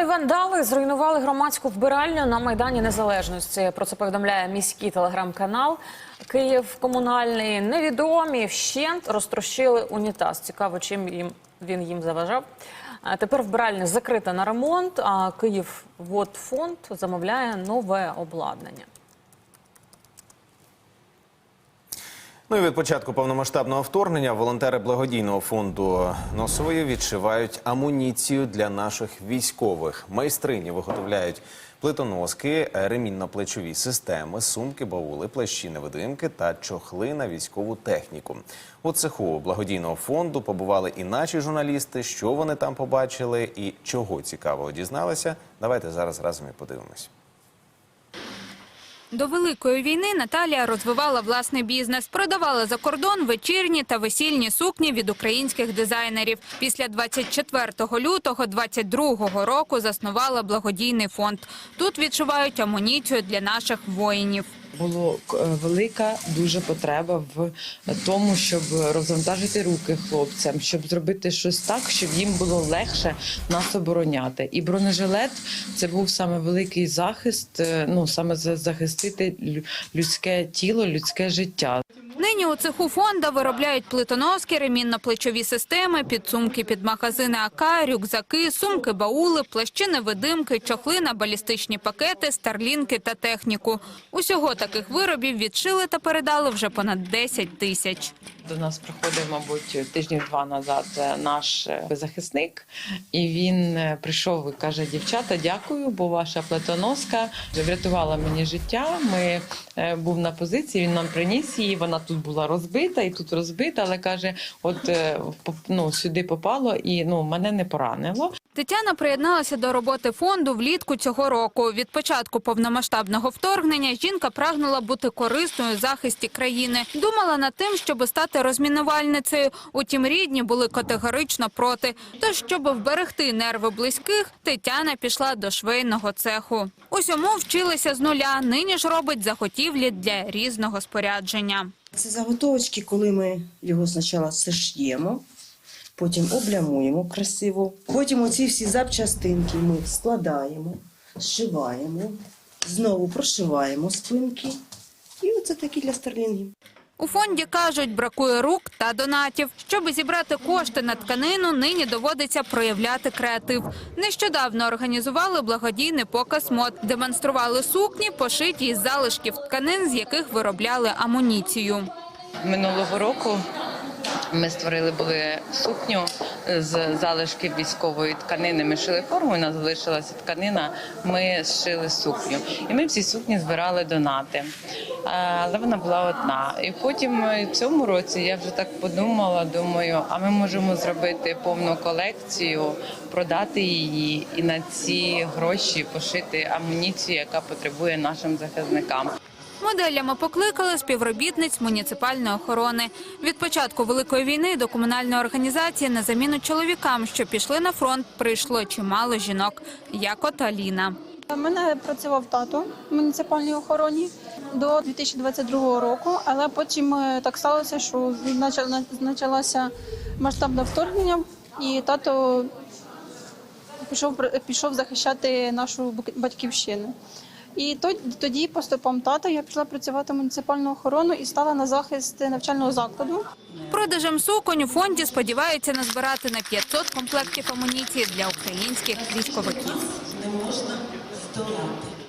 Невідомі вандали зруйнували громадську вбиральню на майдані Незалежності. Про це повідомляє міський телеграм-канал. Київ комунальний невідомі вщент розтрощили унітаз. Цікаво, чим їм він їм заважав. Тепер вбиральня закрита на ремонт. А Київ Водфонд замовляє нове обладнання. Ну і від початку повномасштабного вторгнення волонтери благодійного фонду носової відшивають амуніцію для наших військових. Майстрині виготовляють плитоноски, ремінно-плечові системи, сумки, баули, плащі невидимки та чохли на військову техніку. У цеху благодійного фонду побували і наші журналісти. Що вони там побачили і чого цікавого дізналися. Давайте зараз разом і подивимось. До великої війни Наталія розвивала власний бізнес, продавала за кордон вечірні та весільні сукні від українських дизайнерів. Після 24 лютого 22 року заснувала благодійний фонд. Тут відшивають амуніцію для наших воїнів. Було е, велика дуже потреба в тому, щоб розвантажити руки хлопцям, щоб зробити щось так, щоб їм було легше нас обороняти. І бронежилет це був саме великий захист. е, Ну саме за- захистити лю- людське тіло, людське життя. Нині у цеху фонда виробляють плитоноски, ремінно-плечові системи, підсумки під магазини АК, рюкзаки, сумки, баули, плащі невидимки, чохли на балістичні пакети, старлінки та техніку. Усього таких виробів відшили та передали вже понад 10 тисяч. До нас приходив, мабуть, тижнів два назад е, наш е, захисник, і він е, прийшов і каже: дівчата, дякую, бо ваша плетоноска врятувала мені життя. Ми був на позиції, він нам приніс її. Вона тут була розбита і тут розбита, але каже: от е, ну, сюди попало, і ну мене не поранило. Тетяна приєдналася до роботи фонду влітку цього року. Від початку повномасштабного вторгнення жінка прагнула бути корисною у захисті країни. Думала над тим, щоб стати розмінувальницею. Утім, рідні були категорично проти. Тож, щоб вберегти нерви близьких, Тетяна пішла до швейного цеху. Усьому вчилися з нуля. Нині ж робить заготівлі для різного спорядження. Це заготовочки, коли ми його спочатку сиш'ємо, потім облямуємо красиво. Потім оці всі запчастинки ми складаємо, зшиваємо, знову прошиваємо спинки. І оце такі для старлінгів. У фонді кажуть, бракує рук та донатів. Щоб зібрати кошти на тканину, нині доводиться проявляти креатив. Нещодавно організували благодійний показ мод, демонстрували сукні, пошиті із залишків тканин, з яких виробляли амуніцію. Минулого року ми створили були сукню з залишків військової тканини. Ми шили форму, нас залишилася тканина. Ми зшили сукню, і ми всі сукні збирали донати. Але вона була одна. І потім е, в цьому році я вже так подумала. Думаю, а ми можемо зробити повну колекцію, продати її і на ці гроші пошити амуніцію, яка потребує нашим захисникам. Моделями покликали співробітниць муніципальної охорони. Від початку великої війни до комунальної організації на заміну чоловікам, що пішли на фронт, прийшло чимало жінок, як от Аліна. Мене працював тато в муніципальній охороні до 2022 року, але потім е, так сталося, що почалося масштабне вторгнення, і тато пішов, пішов захищати нашу батьківщину. І то- тоді, поступом тата, я пішла працювати в муніципальну охорону і стала на захист навчального закладу. Продажем суконь у фонді сподіваються назбирати на 500 комплектів амуніції для українських військовиків. не можна здолати.